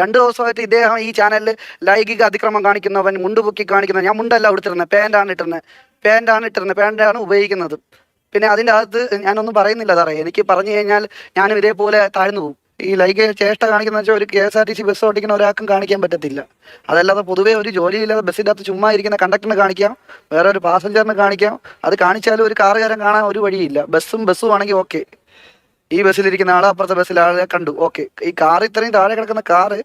രണ്ട് ദിവസമായിട്ട് ഇദ്ദേഹം ഈ ചാനലിൽ ലൈംഗിക അതിക്രമം കാണിക്കുന്നവൻ മുണ്ടുപൊക്കി പൊക്കി കാണിക്കുന്ന ഞാൻ മുണ്ടല്ല ഉടുത്തിരുന്നത് പാന്റാണ് ഇട്ടിരുന്നത്. പാന്റാണ് ഇട്ടിരുന്നത് പാന്റാണ് ഉപയോഗിക്കുന്നത്. പിന്നെ അതിന്റെ അകത്ത് ഞാനൊന്നും പറയുന്നില്ല സാറേ. എനിക്ക് പറഞ്ഞു കഴിഞ്ഞാൽ ഞാനും ഇതേപോലെ താഴ്ന്നു പോകും. ഈ ലൈക്ക് ചേഷ്ട കാണിക്കുന്ന വെച്ചാൽ ഒരു K S R T C bus ഓടിക്കുന്ന ഒരാൾക്കും കാണിക്കാൻ പറ്റത്തില്ല. അതല്ലാതെ പൊതുവേ ഒരു ജോലിയില്ലാതെ ബസ്സിന്റെ അകത്ത് ചുമ്മാ ഇരിക്കുന്ന കണ്ടക്ടറിന് കാണിക്കാം വേറെ ഒരു പാസഞ്ചറിന് കാണിക്കാം. അത് കാണിച്ചാലും ഒരു കാറുകാരൻ കാണാൻ ഒരു വഴിയില്ല. ബസ്സും ബസ്സും ആണെങ്കിൽ ഓക്കെ ഈ ബസ്സിലിരിക്കുന്ന ആളെ അപ്പുറത്തെ ബസ്സിലെ ആളെ കണ്ടു. ഓക്കെ ഈ കാർ ഇത്രയും താഴെ കിടക്കുന്ന കാറ്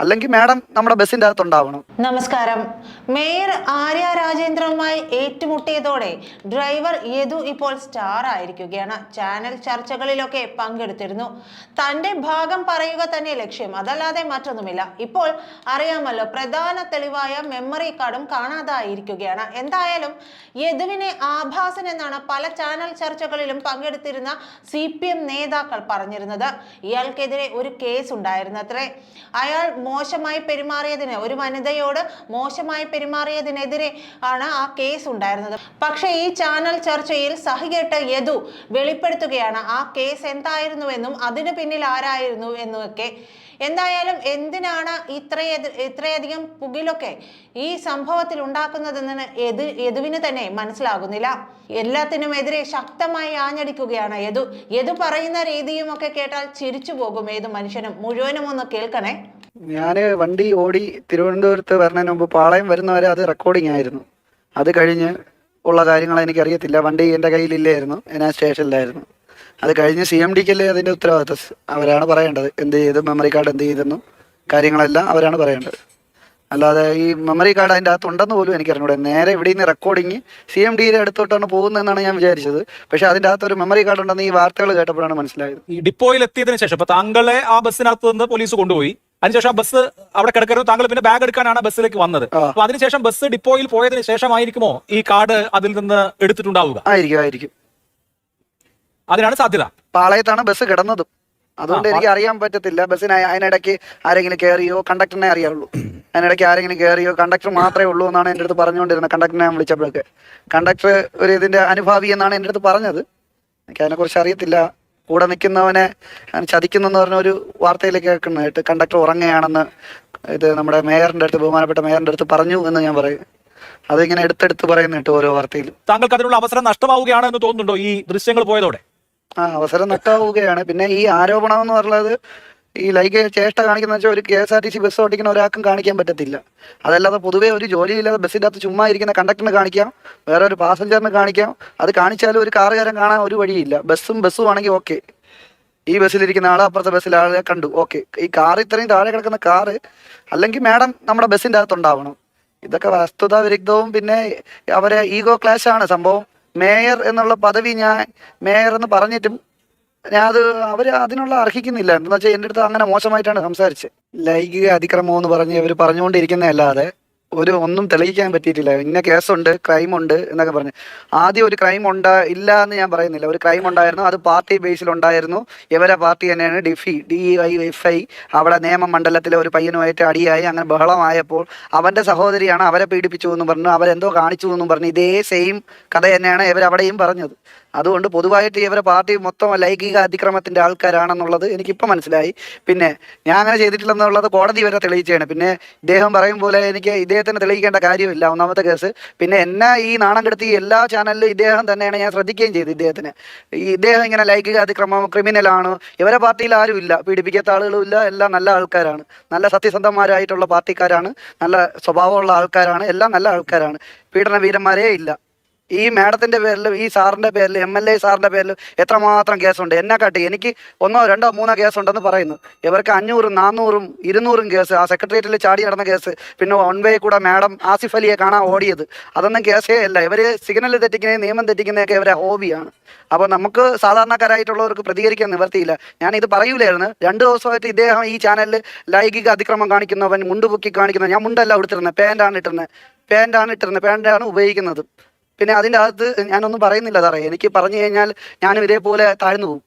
അല്ലെങ്കിൽ മാഡം നമ്മുടെ ബസ്സിന്റെ അകത്തുണ്ടാവണം. നമസ്കാരം. മേയർ ആര്യ രാജേന്ദ്രനുമായി ഏറ്റുമുട്ടിയതോടെ ഡ്രൈവർ യദു ഇപ്പോൾ സ്റ്റാർ ആയിരിക്കുകയാണ്. ചാനൽ ചർച്ചകളിലൊക്കെ പങ്കെടുത്തിരുന്നു. തന്റെ ഭാഗം പറയുക തന്നെ ലക്ഷ്യം അതല്ലാതെ മറ്റൊന്നുമില്ല. ഇപ്പോൾ അറിയാമല്ലോ പ്രധാന തെളിവായ മെമ്മറി കാർഡും കാണാതായിരിക്കുകയാണ്. എന്തായാലും യദുവിനെ ആഭാസൻ എന്നാണ് പല ചാനൽ ചർച്ചകളിലും പങ്കെടുത്തിരുന്ന സി നേതാക്കൾ പറഞ്ഞിരുന്നത്. ഇയാൾക്കെതിരെ ഒരു കേസ് ഉണ്ടായിരുന്നത്രേ. അയാൾ മോശമായി പെരുമാറിയതിന് ഒരു വനിതയോട് മോശമായി പെരുമാറിയതിനെതിരെ ആണ് ആ കേസ് ഉണ്ടായിരുന്നത്. പക്ഷേ ഈ ചാനൽ ചർച്ചയിൽ സഹികെട്ട് യദു വെളിപ്പെടുത്തുകയാണ് ആ കേസ് എന്തായിരുന്നുവെന്നും അതിന് പിന്നിൽ ആരായിരുന്നു എന്നൊക്കെ എന്തായാലും എന്തിനാണ് ഇത്രയധി ഇത്രയധികം പുകിലൊക്കെ ഈ സംഭവത്തിൽ ഉണ്ടാക്കുന്നതെന്ന് യദു യദുവിന് തന്നെ മനസ്സിലാകുന്നില്ല. എല്ലാത്തിനും എതിരെ ശക്തമായി ആഞ്ഞടിക്കുകയാണ് യദു. യദു പറയുന്ന രീതിയുമൊക്കെ കേട്ടാൽ ചിരിച്ചു പോകും ഏത് മനുഷ്യനും. മുഴുവനും ഒന്ന് കേൾക്കണേ. ഞാൻ വണ്ടി ഓടി തിരുവനന്തപുരത്ത് വരുന്നതിന് മുമ്പ് പാളയം വരുന്നവരെ അത് റെക്കോർഡിംഗ് ആയിരുന്നു. അത് കഴിഞ്ഞ് ഉള്ള കാര്യങ്ങൾ എനിക്കറിയത്തില്ല. വണ്ടി എന്റെ കയ്യിലില്ലായിരുന്നു. ഞാൻ സ്റ്റേഷനിലായിരുന്നു. അത് കഴിഞ്ഞ് സി എം ഡിക്കല്ലേ അതിന്റെ ഉത്തരവാദിത്തം അവരാണ് പറയേണ്ടത്. എന്ത് ചെയ്തു? മെമ്മറി കാർഡ് എന്ത് ചെയ്തെന്നു കാര്യങ്ങളെല്ലാം അവരാണ് പറയേണ്ടത്. അല്ലാതെ ഈ മെമ്മറി കാർഡ് അതിന്റെ അകത്ത് ഉണ്ടെന്ന് പോലും എനിക്കറിഞ്ഞൂടെ. നേരെ ഇവിടെ നിന്ന് റെക്കോർഡിങ് സി എം ഡിയുടെ അടുത്തോട്ടാണ് പോകുന്നതെന്നാണ് ഞാൻ വിചാരിച്ചത്. പക്ഷെ അതിന്റെ അകത്ത് ഒരു മെമ്മറി കാർഡ് ഉണ്ടെന്ന് ഈ വാർത്തകൾ കേട്ടപ്പോഴാണ് മനസ്സിലായത്. ഈ ഡിപ്പോയിൽ എത്തിയതിനു ശേഷം താങ്കളെ ആ ബസ്സിനകത്ത് നിന്ന് പോലീസ് കൊണ്ടുപോയി. അതിനുശേഷം ആ ബസ് അവിടെ കിടക്കരുത്. താങ്കൾ പിന്നെ ബാഗ് എടുക്കാനാണ് ബസ്സിലേക്ക് വന്നത്. അപ്പൊ അതിനുശേഷം ബസ് ഡിപ്പോയിൽ പോയതിനു ശേഷമായിരിക്കുമോ ഈ കാർഡ് അതിൽ നിന്ന് എടുത്തിട്ടുണ്ടാവുക? ആയിരിക്കും ആയിരിക്കും. അതിനാണ് സാധ്യത. പാളയത്താണ് ബസ് കിടന്നതും. അതുകൊണ്ട് എനിക്ക് അറിയാൻ പറ്റത്തില്ല. ബസ്സിന് അതിനിടയ്ക്ക് ആരെങ്കിലും കയറിയോ കണ്ടക്ടറിനെ അറിയാവുള്ളൂ. അതിനിടയ്ക്ക് ആരെങ്കിലും കയറിയോ കണ്ടക്ടർ മാത്രമേ ഉള്ളൂ എന്നാണ് എന്റെ അടുത്ത് പറഞ്ഞുകൊണ്ടിരുന്നത്. കണ്ടക്ടറിനെ ഞാൻ വിളിച്ചപ്പോഴൊക്കെ. കണ്ടക്ടർ ഒരു ഇതിന്റെ അനുഭാവി എന്നാണ് എന്റെ അടുത്ത് പറഞ്ഞത്. എനിക്ക് അതിനെക്കുറിച്ച് അറിയത്തില്ല. കൂടെ നിൽക്കുന്നവനെ ചതിക്കുന്നെന്ന് പറഞ്ഞ ഒരു വാർത്തയിൽ കേൾക്കുന്നതായിട്ട് കണ്ടക്ടർ ഉറങ്ങുകയാണെന്ന് ഇത് നമ്മുടെ മേയറിന്റെ അടുത്ത് ബഹുമാനപ്പെട്ട മേയറിന്റെ അടുത്ത് പറഞ്ഞു എന്ന് ഞാൻ പറയും. അതിങ്ങനെ എടുത്തെടുത്ത് പറയുന്നുണ്ട് ഓരോ വാർത്തയിലും. താങ്കൾക്ക് അതിനുള്ള അവസരം നഷ്ടമാവുകയാണ് എന്ന് തോന്നുന്നുണ്ടോ ഈ ദൃശ്യങ്ങൾ പോയതോടെ? ആ അവസരം നഷ്ടമാവുകയാണ്. പിന്നെ ഈ ആരോപണം എന്ന് പറയുന്നത് ഈ ലൈക്ക് ചേഷ്ട കാണിക്കുന്ന വെച്ചാൽ ഒരു K S R T C bus ഓടിക്കുന്ന ഒരാൾക്കും കാണിക്കാൻ പറ്റത്തില്ല. അതല്ലാതെ പൊതുവേ ഒരു ജോലിയില്ലാതെ ബസ്സിന്റെ അകത്ത് ചുമ്മാ ഇരിക്കുന്ന കണ്ടക്ടറിന് കാണിക്കാം വേറെ ഒരു പാസഞ്ചറിന് കാണിക്കാം അത് കാണിച്ചാലും ഒരു കാറുകാരൻ കാണാൻ ഒരു വഴിയില്ല. ബസ്സും ബസ്സും ആണെങ്കിൽ ഓക്കെ ഈ ബസ്സിലിരിക്കുന്ന ആളെ അപ്പുറത്തെ ബസ്സിൽ ആളെ കണ്ടു ഓക്കെ ഈ കാർ ഇത്രയും താഴെ കിടക്കുന്ന കാറ് അല്ലെങ്കിൽ മാഡം നമ്മുടെ ബസ്സിന്റെ അകത്തുണ്ടാവണം. ഇതൊക്കെ വസ്തുതാ വിരുദ്ധവും പിന്നെ അവരെ ഈഗോ ക്ലാഷാണ് സംഭവം. മേയർ എന്നുള്ള പദവി ഞാൻ മേയർ എന്ന് പറഞ്ഞിട്ടും ഞാൻ അത് അവർ അതിനുള്ള അർഹിക്കുന്നില്ല. എന്താ വെച്ചാൽ എന്റെ അടുത്ത് അങ്ങനെ മോശമായിട്ടാണ് സംസാരിച്ചത് ലൈംഗിക അതിക്രമം എന്ന് പറഞ്ഞ് ഇവർ പറഞ്ഞുകൊണ്ടിരിക്കുന്നതല്ലാതെ ഒരു ഒന്നും തെളിയിക്കാൻ പറ്റിയിട്ടില്ല. ഇന്ന കേസുണ്ട് ക്രൈം ഉണ്ട് എന്നൊക്കെ പറഞ്ഞു. ആദ്യം ഒരു ക്രൈം ഉണ്ടാ ഇല്ല എന്ന് ഞാൻ പറയുന്നില്ല. ഒരു ക്രൈം ഉണ്ടായിരുന്നു അത് പാർട്ടി ബേസിൽ ഉണ്ടായിരുന്നു. ഇവരെ പാർട്ടി തന്നെയാണ് DYFI D I F I അവിടെ നിയമ മണ്ഡലത്തിലെ ഒരു പയ്യനുമായിട്ട് അടിയായി അങ്ങനെ ബഹളമായപ്പോൾ അവന്റെ സഹോദരിയാണ് അവരെ പീഡിപ്പിച്ചു എന്ന് പറഞ്ഞു അവരെന്തോ കാണിച്ചു എന്നും പറഞ്ഞു ഇതേ സെയിം കഥ തന്നെയാണ് ഇവരവിടെയും പറഞ്ഞത്. അതുകൊണ്ട് പൊതുവായിട്ട് ഇവരെ പാർട്ടി മൊത്തം ലൈംഗിക അതിക്രമത്തിന്റെ ആൾക്കാരാണെന്നുള്ളത് എനിക്കിപ്പോൾ മനസ്സിലായി. പിന്നെ ഞാൻ അങ്ങനെ ചെയ്തിട്ടില്ലെന്നുള്ളത് കോടതി വരെ തെളിയിച്ചാണ് പിന്നെ ഇദ്ദേഹം പറയും പോലെ എനിക്ക് ഇദ്ദേഹത്തിന് തെളിയിക്കേണ്ട കാര്യമില്ല ഒന്നാമത്തെ കേസ്. പിന്നെ എന്നെ ഈ നാണം കെടുത്തി എല്ലാ ചാനലിലും ഇദ്ദേഹം തന്നെയാണ് ഞാൻ ശ്രദ്ധിക്കുകയും ചെയ്തു ഇദ്ദേഹത്തിന്. ഇദ്ദേഹം ഇങ്ങനെ ലൈംഗിക അതിക്രമം ക്രിമിനലാണ് ഇവരെ പാർട്ടിയിൽ ആരും ഇല്ല. പീഡിപ്പിക്കാത്ത ആളുകളും ഇല്ല. എല്ലാം നല്ല ആൾക്കാരാണ്. നല്ല സത്യസന്ധന്മാരായിട്ടുള്ള പാർട്ടിക്കാരാണ്. നല്ല സ്വഭാവമുള്ള ആൾക്കാരാണ്. എല്ലാം നല്ല ആൾക്കാരാണ്. പീഡന വീരന്മാരേ ഇല്ല. ഈ മാഡത്തിന്റെ പേരിലും ഈ സാറിന്റെ പേരിലും എം എൽ എ സാറിന്റെ പേരിലും എത്രമാത്രം കേസുണ്ട്? എന്നെ കാട്ടി എനിക്ക് ഒന്നോ രണ്ടോ മൂന്നോ കേസുണ്ടെന്ന് പറയുന്നു. ഇവർക്ക് അഞ്ഞൂറും നാനൂറും ഇരുന്നൂറും കേസ് ആ സെക്രട്ടേറിയറ്റിൽ ചാടി നടന്ന കേസ് പിന്നെ വൺ വേ കൂടെ മാഡം ആസിഫ് അലിയെ കാണാൻ ഓടിയത്. അതൊന്നും കേസേ അല്ല. ഇവർ സിഗ്നൽ തെറ്റിക്കുന്നത് നിയമം തെറ്റിക്കുന്നതൊക്കെ ഇവരെ ഹോബിയാണ് അപ്പോൾ നമുക്ക് സാധാരണക്കാരായിട്ടുള്ളവർക്ക് പ്രതികരിക്കാൻ നിവർത്തിയില്ല. ഞാൻ ഇത് പറയൂലായിരുന്നു. രണ്ട് ദിവസമായിട്ട് ഇദ്ദേഹം ഈ ചാനലിൽ ലൈംഗിക അതിക്രമം കാണിക്കുന്നവൻ മുണ്ട് പൊക്കി കാണിക്കുന്ന ഞാൻ മുണ്ടല്ല ഉടുത്തിരുന്നത് പാന്റാണ് ഇട്ടിരുന്നത് പാന്റാണ് ഇട്ടിരുന്നത് പാന്റാണ് ഉപയോഗിക്കുന്നത്. പിന്നെ അതിന്റെ അകത്ത് ഞാനൊന്നും പറയുന്നില്ല സാറേ. എനിക്ക് പറഞ്ഞു കഴിഞ്ഞാൽ ഞാനും ഇതേപോലെ താഴ്ന്നു പോകും.